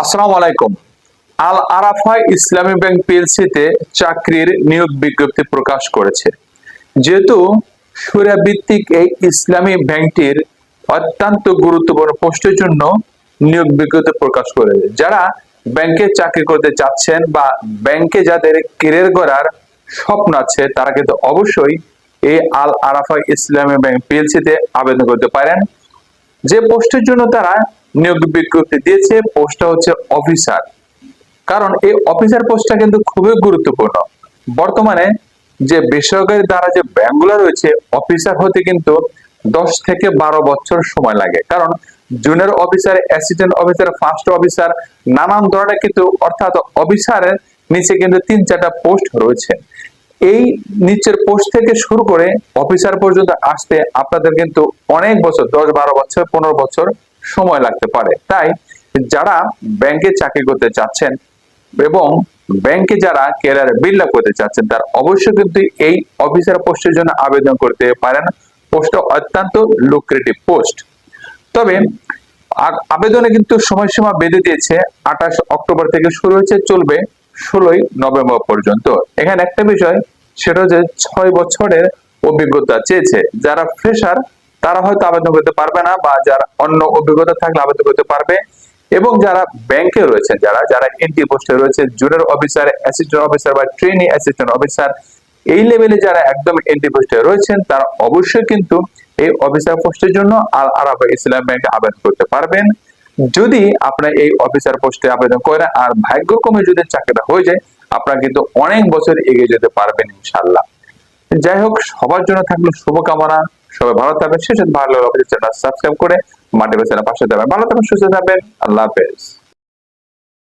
আসসালামু আলাইকুম। আল আরাফা ইসলামী ব্যাংক পিএলসিতে চাকরির নিয়োগ বিজ্ঞপ্তি প্রকাশ করেছে। যেহেতু সুরা ভিত্তিক এই ইসলামী ব্যাংকটির অত্যন্ত গুরুত্বপূর্ণ পোস্টের জন্য নিয়োগ বিজ্ঞপ্তি প্রকাশ করেছে। যারা ব্যাংকে চাকরি করতে চাচ্ছেন বা ব্যাংকে যাদের কেরিয়ার করার স্বপ্ন আছে, তারা কিন্তু অবশ্যই এই আল আরাফা ইসলামী ব্যাংক পিএলসিতে আবেদন করতে পারেন। যে পোস্টের জন্য তারা নিয়োগ বিজ্ঞপ্তি দিয়েছে, পোস্টটা হচ্ছে অফিসার কারণ এই অফিসার পোস্টটা কিন্তু খুবই গুরুত্বপূর্ণ। বর্তমানে যে বেসরকারি দ্বারা যে ব্যাংকগুলো রয়েছে অফিসার হতে কিন্তু দশ থেকে বারো বছর সময় লাগে। কারণ junior officer assistant officer first officer নানান ধরনের কিন্তু অর্থাৎ অফিসারের নিচে কিন্তু তিন চারটা পোস্ট রয়েছে। এই নিচের পোস্ট থেকে শুরু করে অফিসার পর্যন্ত আসতে আপনাদের কিন্তু অনেক বছর, দশ বারো বছর, পনেরো বছর সময় লাগতে পারে। তাই যারা ব্যাংকে চাকরি করতে চাচ্ছেন এবং ব্যাংকে যারা ক্যারিয়ার বিল্ড করতে চাচ্ছেন, তার অবশ্যই কিন্তু এই অফিসার পোস্টের জন্য আবেদন করতে পারেন। পোস্টটা অত্যন্ত লুক্রেটিভ পোস্ট তবে আবেদনে কিন্তু সময়সীমা বেঁধে দিয়েছে। আঠাশ অক্টোবর থেকে শুরু হয়েছে, চলবে ষোলোই নভেম্বর পর্যন্ত। এখানে একটা বিষয়, সেটা হচ্ছে ছয় বছরের অভিজ্ঞতা চেয়েছে। যারা ফ্রেশার তারা হয়তো আবেদন করতে পারবে না বা যারা অন্য অভিজ্ঞতা থাকলে আবেদন করতে পারবে। এবং যারা ব্যাংকে রয়েছে, যারা যারা এনটি পোস্টে রয়েছে জুনিয়র অফিসার অ্যাসিস্ট্যান্ট অফিসার বা ট্রেনি অ্যাসিস্ট্যান্ট অফিসার এই লেভেলে যারা একদম এনটি পোস্টে রয়েছেন, তারা অবশ্যই কিন্তু এই অফিসার পোস্টের জন্য আল আরাফা ইসলাম ব্যাংকে আবেদন করতে পারবেন। যদি আপনার এই অফিসার পোস্টে আবেদন করেন, আর ভাগ্যক্রমে যদি চাকরিটা হয়ে যায়, আপনারা কিন্তু অনেক বছর এগিয়ে যেতে পারবেন ইনশাল্লাহ যাই হোক, সবার জন্য থাকল শুভকামনা। সবাই ভালো থাকবেন শেষে ভালো চ্যানেল সাবস্ক্রাইব করে মাটি বেচার পাশে থাকবেন। ভালো থাকবেন, সুস্থ থাকবেন, আল্লাহ হাফেজ।